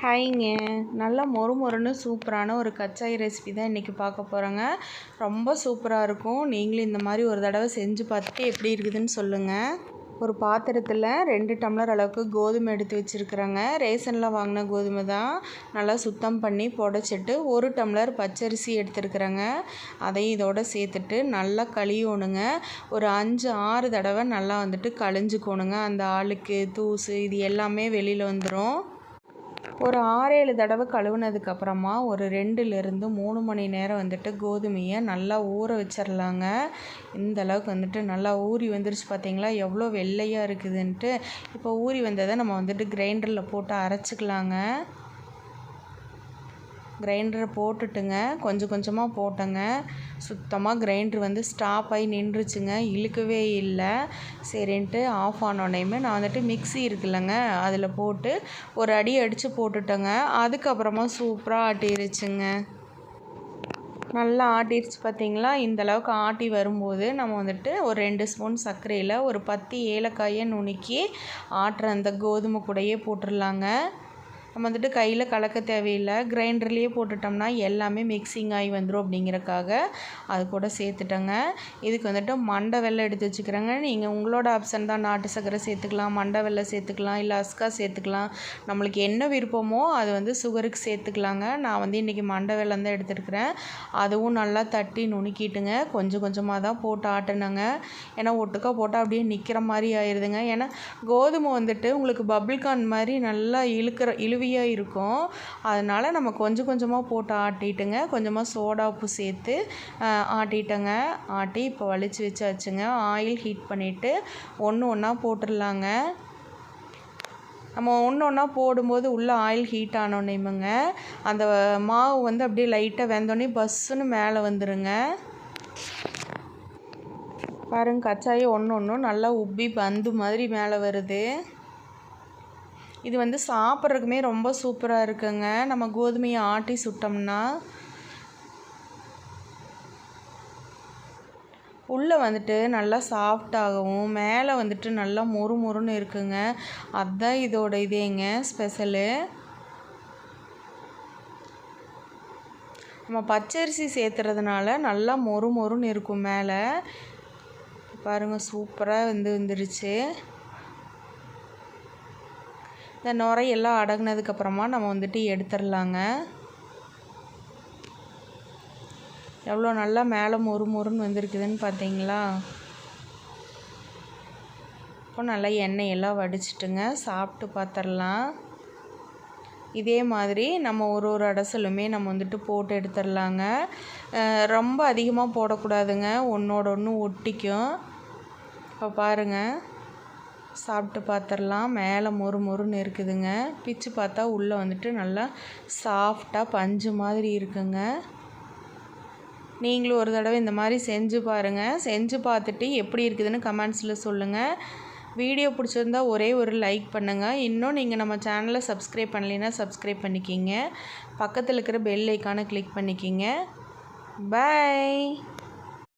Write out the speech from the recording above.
ஹாய்ங்க. நல்லா மொறு மொறுன்னு சூப்பரான ஒரு கச்சாய் ரெசிபி தான் இன்றைக்கி பார்க்க போகிறோங்க ரொம்ப சூப்பராக இருக்கும். நீங்களும் இந்த மாதிரி ஒரு தடவை செஞ்சு பார்த்துட்டு எப்படி இருக்குதுன்னு சொல்லுங்கள் ஒரு பாத்திரத்தில் ரெண்டு டம்ளர் அளவுக்கு கோதுமை எடுத்து வச்சுருக்குறேங்க. ரேஷனில் வாங்கின கோதுமை தான் நல்லா சுத்தம் பண்ணி புடச்சிட்டு ஒரு டம்ளர் பச்சரிசி எடுத்துருக்குறேங்க. அதையும் இதோட சேர்த்துட்டு நல்லா கழியணுங்க ஒரு அஞ்சு ஆறு தடவை நல்லா வந்துட்டு கழிஞ்சுக்கோணுங்க. அந்த ஆளுக்கு தூசு இது எல்லாமே வெளியில் வந்துடும் ஒரு ஆறேழு தடவை கழுவுனதுக்கப்புறமா ஒரு ரெண்டுலேருந்து மூணு மணி நேரம் வந்துட்டு கோதுமையை நல்லா ஊற வச்சிடலாங்க இந்த அளவுக்கு வந்துட்டு நல்லா ஊறி வந்துருச்சு பார்த்தீங்களா எவ்வளோ வெள்ளையாக இருக்குதுன்ட்டு. இப்போ ஊறி வந்ததை நம்ம வந்துட்டு கிரைண்டரில் போட்டு அரைச்சிக்கலாங்க. கிரைண்டரை போட்டுட்டுங்க. கொஞ்சம் கொஞ்சமாக போட்டேங்க. சுத்தமாக கிரைண்டர் வந்து ஸ்டாப் ஆகி நின்றுச்சுங்க. இழுக்கவே இல்லை. சரின்ட்டு ஆஃப் ஆனோடனேயுமே நான் வந்துட்டு மிக்சி இருக்குல்லங்க. அதில் போட்டு ஒரு அடி அடித்து போட்டுட்டேங்க. அதுக்கப்புறமா சூப்பராக ஆட்டிருச்சுங்க. நல்லா ஆட்டிடுச்சு பார்த்தீங்களா இந்த அளவுக்கு ஆட்டி வரும்போது நம்ம வந்துட்டு ஒரு ரெண்டு ஸ்பூன் சர்க்கரையில் ஒரு பத்து ஏலக்காயை நுணுக்கி ஆட்டுற அந்த கோதுமை கூடையே போட்டுடலாங்க நம்ம வந்துட்டு கையில் கலக்க தேவையில்லை கிரைண்டர்லேயே போட்டுட்டோம்னா எல்லாமே மிக்சிங் ஆகி வந்துடும் அப்படிங்கிறக்காக அது கூட சேர்த்துட்டேங்க. இதுக்கு வந்துட்டு மண்டை வெள்ளை எடுத்து வச்சுக்கிறேங்க. நீங்கள் உங்களோட ஆப்ஷன் தான் நாட்டு சக்கரை சேர்த்துக்கலாம் மண்டை வெள்ளை சேர்த்துக்கலாம் இல்லை அஸ்கா சேர்த்துக்கலாம். நம்மளுக்கு என்ன விருப்பமோ அது வந்து சுகருக்கு சேர்த்துக்கலாங்க. நான் வந்து இன்றைக்கி மண்டை வெள்ளம் தான் எடுத்துருக்குறேன். அதுவும் நல்லா தட்டி நுணுக்கிட்டுங்க. கொஞ்சம் கொஞ்சமாக தான் போட்டு ஆட்டினேங்க. ஏன்னா ஒட்டுக்கா போட்டால் அப்படியே நிற்கிற மாதிரி ஆயிடுதுங்க ஏன்னா கோதுமை வந்துட்டு உங்களுக்கு பபிள்கான் மாதிரி நல்லா இழுக்கிற இழுவி உருவியாக இருக்கும். அதனால் நம்ம கொஞ்சம் கொஞ்சமாக போட்டு ஆட்டிட்டுங்க. கொஞ்சமாக சோடா உப்பு சேர்த்து ஆட்டிட்டேங்க. ஆட்டி இப்போ வலிச்சு வச்சாச்சுங்க. ஆயில் ஹீட் பண்ணிவிட்டு ஒன்று ஒன்றா போட்டுடலாங்க நம்ம ஒன்று ஒன்றா போடும்போது உள்ளே ஆயில் ஹீட் ஆனோடனேமுங்க அந்த மாவு வந்து அப்படியே லைட்டாக வெந்தோடனே பஸ்ஸுன்னு மேலே வந்துடுங்க பாருங்க கச்சாயம் ஒன்று ஒன்றும் நல்லா உப்பி பந்து மாதிரி மேலே வருது. இது வந்து சாப்பிட்றதுக்குமே ரொம்ப சூப்பராக இருக்குங்க. நம்ம கோதுமையை ஆட்டி சுட்டோம்னா உள்ளே வந்துட்டு நல்லா சாஃப்டாகவும் மேலே வந்துட்டு நல்லா மொறு மொறுன்னு இருக்குங்க. அதுதான் இதோட இதேங்க ஸ்பெஷலு. நம்ம பச்சரிசி சேர்த்துறதுனால நல்லா மொறு மொறுன்னு இருக்கும் மேலே. பாருங்கள் சூப்பராக வந்து வந்துருச்சு. இந்த நுரையெல்லாம் அடங்கினதுக்கப்புறமா நம்ம வந்துட்டு எடுத்துடலாங்க. எவ்வளோ நல்லா மேலே மொறு மொறுன்னு வந்திருக்குதுன்னு பார்த்தீங்களா? இப்போ நல்லா எண்ணெயெல்லாம் வடிச்சிட்டுங்க சாப்பிட்டு பார்த்துடலாம். இதே மாதிரி நம்ம ஒரு ஒரு அடசலுமே நம்ம வந்துட்டு போட்டு எடுத்துடலாங்க. ரொம்ப அதிகமாக போடக்கூடாதுங்க ஒன்றோட ஒன்று ஒட்டிக்கும். இப்போ பாருங்கள் சாப்பிட்டு பார்த்துடலாம் மேலே மொறு மொறுன்னு இருக்குதுங்க. பிச்சு பார்த்தா உள்ளே வந்துட்டு நல்லா சாஃப்டாக பஞ்சு மாதிரி இருக்குங்க. நீங்களும் ஒரு தடவை இந்த மாதிரி செஞ்சு பாருங்கள் செஞ்சு பார்த்துட்டு எப்படி இருக்குதுன்னு கமெண்ட்ஸில் சொல்லுங்கள் வீடியோ பிடிச்சிருந்தா ஒரே ஒரு லைக் பண்ணுங்கள் இன்னும் நீங்கள் நம்ம சேனலை சப்ஸ்கிரைப் பண்ணலைன்னா சப்ஸ்கிரைப் பண்ணிக்கிங்க. பக்கத்தில் இருக்கிற பெல் ஐக்கானை கிளிக் பண்ணிக்கிங்க. பாய்